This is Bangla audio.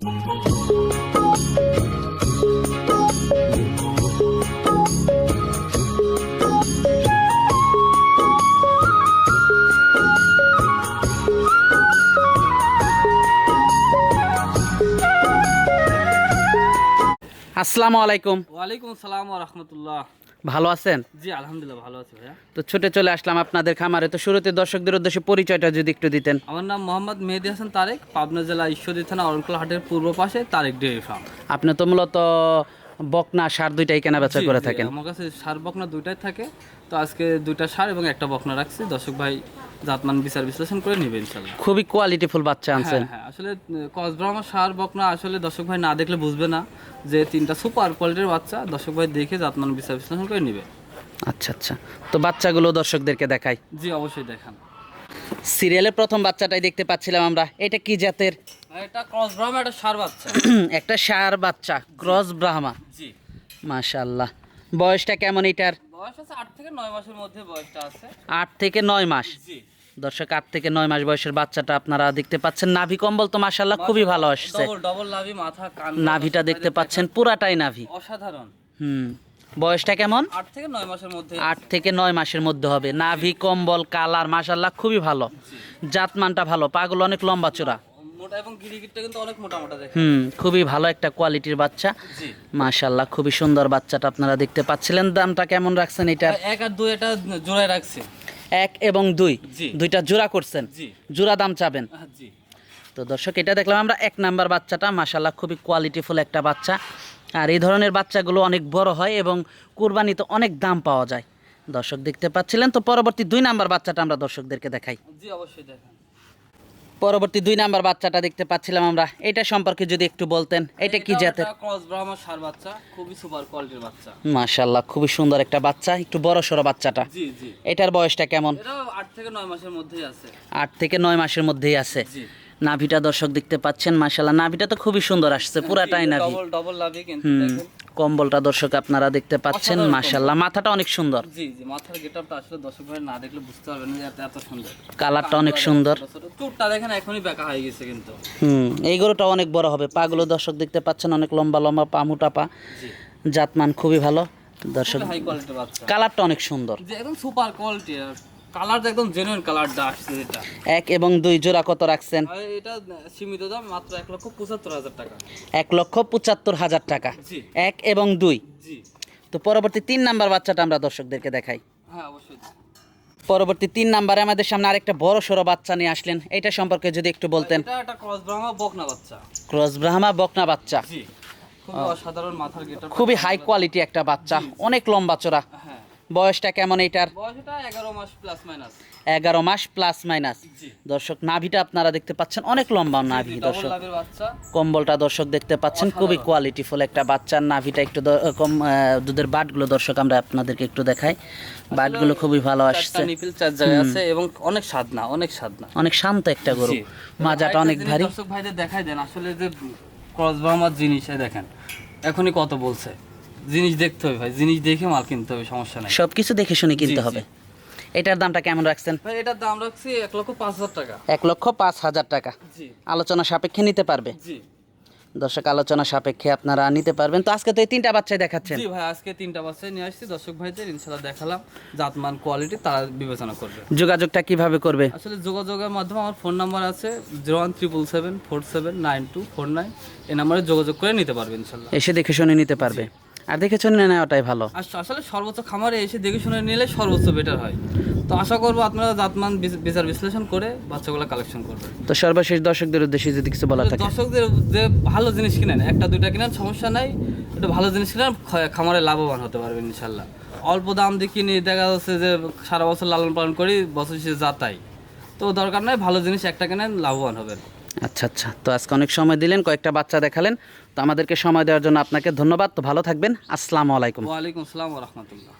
আসসালামু আলাইকুম। ওয়ালাইকুম আসসালাম রহমতুল্লাহ। ভালো আছেন? জি আলহামদুলিল্লাহ ভালো আছি ভাইয়া। তো ছুটে চলে আসলাম আপনাদের খামারে। তো শুরুতে দর্শকদের উদ্দেশ্যে পরিচয়টা যদি একটু দিতেন। আমার নাম মোহাম্মদ মেহেদি হাসান তারেক পাবনা জেলা ঈশ্বরদী থানা অরণকুলা হাটের পূর্ব পাশে তারেক ডেয়ারি ফার্ম। আপনি তো মূলত বকনা সার দুইটাই কেনা বেচা করে থাকেন। আমার কাছে সার বকনা দুইটাই থাকে। তো আজকে দুইটা সার এবং একটা বকনা রাখছি। দর্শক ভাই জাতমান বিচার বিশ্লেষণ করে নেবে ইনশাল্লাহ খুবই কোয়ালিটিফুল বাচ্চা আনছেন। হ্যাঁ হ্যাঁ আসলে কসব্রাহ্মা সার বকনা আসলে দর্শক ভাই না দেখলে বুঝবে না যে তিনটা সুপার কোয়ালিটির বাচ্চা দর্শক ভাই দেখে জাতমান বিচার বিশ্লেষণ করে নেবে। আচ্ছা আচ্ছা। তো বাচ্চাগুলো দর্শকদেরকে দেখাই। জি অবশ্যই দেখান। সিরিয়ালের প্রথম বাচ্চাটাই দেখতে পাচ্ছিলাম আমরা। এটা কি জাতের? এটা কসব্রাহ্মা একটা সার বাচ্চা। একটা সার বাচ্চা ক্রস ব্রাহ্মা জি। মাশাল্লাহ বয়সটা কেমন এটার? বয়স আছে আট থেকে নয় মাসের মধ্যে বয়সটা আছে। আট থেকে নয় মাস। জি। দর্শক আট থেকে নয় মাস বয়সের বাচ্চাটা আপনারা দেখতে পাচ্ছেন। নাভি কম্বল তো মাশাল্লাহ খুবই ভালো আসছে। নাভিটা দেখতে পাচ্ছেন পুরাটাই নাভি। অসাধারণ। হুম বয়সটা কেমন? আট থেকে নয় মাসের মধ্যে। আট থেকে নয় মাসের মধ্যে হবে। নাভি কম্বল কালার মাশাল্লাহ খুবই ভালো। জাতমানটা ভালো পাগুলো অনেক লম্বা চূড়া। হুম খুবই ভালো একটা কোয়ালিটির বাচ্চা। মাশাল্লাহ খুবই সুন্দর বাচ্চাটা আপনারা দেখতে পাচ্ছিলেন। দামটা কেমন রাখছেন এটার এক আর দুই এটা জোড়ায় রাখছে। এক এবং দুই। দুইটা জোড়া করছেন। জোড়া দাম চাবেন। তো দর্শক এটা দেখলাম আমরা এক নাম্বার বাচ্চাটা। মাসাল্লাহ খুবই কোয়ালিটিফুল একটা বাচ্চা। আর এই ধরনের বাচ্চাগুলো অনেক বড় হয় এবং কুরবানিতে অনেক দাম পাওয়া যায়। দর্শক দেখতে পাচ্ছিলেন তো পরবর্তী দুই নাম্বার বাচ্চাটা আমরা দর্শকদেরকে দেখাই। জি অবশ্যই দেখেন। পরবর্তী দুই নাম্বার বাচ্চাটা দেখতে পাচ্ছিলাম আমরা। এটা সম্পর্কে যদি একটু বলতেন এটা কি জাতের? ক্রস ব্রাহ্মা সার বাচ্চা খুবই সুপার কোয়ালিটির বাচ্চা। মাশাল্লাহ খুবই সুন্দর একটা বাচ্চা একটু বড় সড়ো বাচ্চাটা। জি জি। এটার বয়সটা কেমন? এটাও আট থেকে নয় মাসের মধ্যেই আছে। আট থেকে নয় মাসের মধ্যেই আছে। জি। নাভিটা দর্শক দেখতে পাচ্ছেন মাশাল্লাহ নাভিটা তো খুবই সুন্দর আসছে পুরাটাই নাভি। ডবল ডবল লাভি কিন্তু দেখেন। কম্বলটা দর্শক আপনারা দেখতে পাচ্ছেন মাশাল্লাহ মাথাটা অনেক সুন্দর। জি জি মাথার গেটআপটা আসলে দর্শক ভাই না দেখলে বুঝতে পারবেন যে এত এত সুন্দর। কালারটা অনেক সুন্দর। চুটটা দেখেন এখনই বেঁকা হয়ে গেছে কিন্তু। হুম এই গরুটা অনেক বড় হবে। পাগুলো দর্শক দেখতে পাচ্ছেন অনেক লম্বা লম্বা পা মোটা পা। জি। জাতমান খুবই ভালো। দর্শক কালারটা অনেক সুন্দর। একদম সুপার কোয়ালিটি কালারটা একদম জেনুইন কালারটা আসছে এটা এক এবং দুই জোড়া কত রাখছেন? এটা সীমিত দাম মাত্র এক লক্ষ পঁচাত্তর হাজার টাকা। এক লক্ষ পঁচাত্তর হাজার টাকা। এক এবং দুই। জি। তো পরবর্তী তিন নাম্বার বাচ্চাটা আমরা দর্শকদেরকে দেখাই। হ্যাঁ অবশ্যই। পরবর্তী তিন নাম্বারে আমাদের সামনে আরেকটা বড় সড়ো বাচ্চা নিয়ে আসলেন। এটা সম্পর্কে যদি একটু বলতেন। এটা একটা ক্রস ব্রাহ্মা বকনা বাচ্চা। ক্রস ব্রাহ্মা বকনা বাচ্চা। জি। খুবই অসাধারণ মাথার গেটআপ। খুবই হাই কোয়ালিটি একটা বাচ্চা। অনেক লম্বা চোরা। হ্যাঁ। বয়সটা কেমন এটার এগারো মাস প্লাস মাইনাস দর্শক নাভিটা আপনারা দেখতে পাচ্ছেন অনেক লম্বা নাভি দর্শক। কম্বলটা দর্শক দেখতে পাচ্ছেন খুবই কোয়ালিটিফুল একটা বাচ্চার নাভিটা একটু কম দুধের বাটগুলো দর্শক আমরা আপনাদেরকে একটু দেখাই। বাটগুলো খুবই ভালো আসছে। আছে এবং অনেক সাদনা অনেক সাদনা অনেক শান্ত একটা গরু। মাজাটা অনেক ভারী। দর্শক ভাইদের দেখাই দেন আসলে যে ক্রস জিনিস দেখেন এখনই কত বলছে। জিনিস দেখতে হবে ভাই জিনিস দেখে মাল কিনতে হবে সমস্যা নাই। সবকিছু দেখে শুনে কিনতে হবে। এটার দামটা কেমন রাখছেন? ভাই এটার দাম রাখছি এক লক্ষ পাঁচ হাজার টাকা। এক লক্ষ পাঁচ হাজার টাকা। জি। আলোচনা সাপেক্ষে নিতে পারবে? জি। দর্শক আলোচনা সাপেক্ষে আপনারা নিতে পারবেন। তো আজকে তো এই তিনটা বাচ্চাই দেখাচ্ছেন। জি ভাই আজকে তিনটা বাচ্চায় নিয়ে আসছি। দর্শক ভাইদের ইনশাল্লাহ দেখালাম। জাতমান কোয়ালিটি তারা বিবেচনা করবে। যোগাযোগটা কীভাবে করবে? আসলে যোগাযোগের মাধ্যমে আমার ফোন নাম্বার আছে zero one triple seven four seven nine two four nine এই নাম্বারে যোগাযোগ করে নিতে পারবে ইনশাল্লাহ এসে দেখে শুনে নিতে পারবে। আর দেখে শুনে নেওয়াটাই ভালো। আসলে সর্বোচ্চ খামারে এসে দেখে শুনে নিলে সর্বোচ্চ বেটার হয়। তো আশা করব আপনারা জাতমান বিচার বিশ্লেষণ করে বাচ্চাগুলো কালেকশন করবেন। তো সর্বশেষ দর্শকদের উদ্দেশ্যে যদি কিছু বলা থাকে। দর্শকদের যে ভালো জিনিস কিনেন একটা দুইটা কিনেন সমস্যা নাই। একটু ভালো জিনিস কিনেন খামারে লাভবান হতে পারবেন ইনশাল্লাহ। অল্প দাম দিয়ে কিনে দেখা যাচ্ছে যে সারা বছর লালন পালন করি বছর শেষে যাতাই তো দরকার নয় ভালো জিনিস একটা কেনেন লাভবান হবেন। আচ্ছা আচ্ছা। তো আজকে অনেক সময় দিলেন, কয়েকটা বাচ্চা দেখালেন। তো আমাদেরকে সময় দেওয়ার জন্য আপনাকে ধন্যবাদ। তো ভালো থাকবেন। আসসালামু আলাইকুম। ওয়ালাইকুম আসসালাম রহমতুল্লাহ।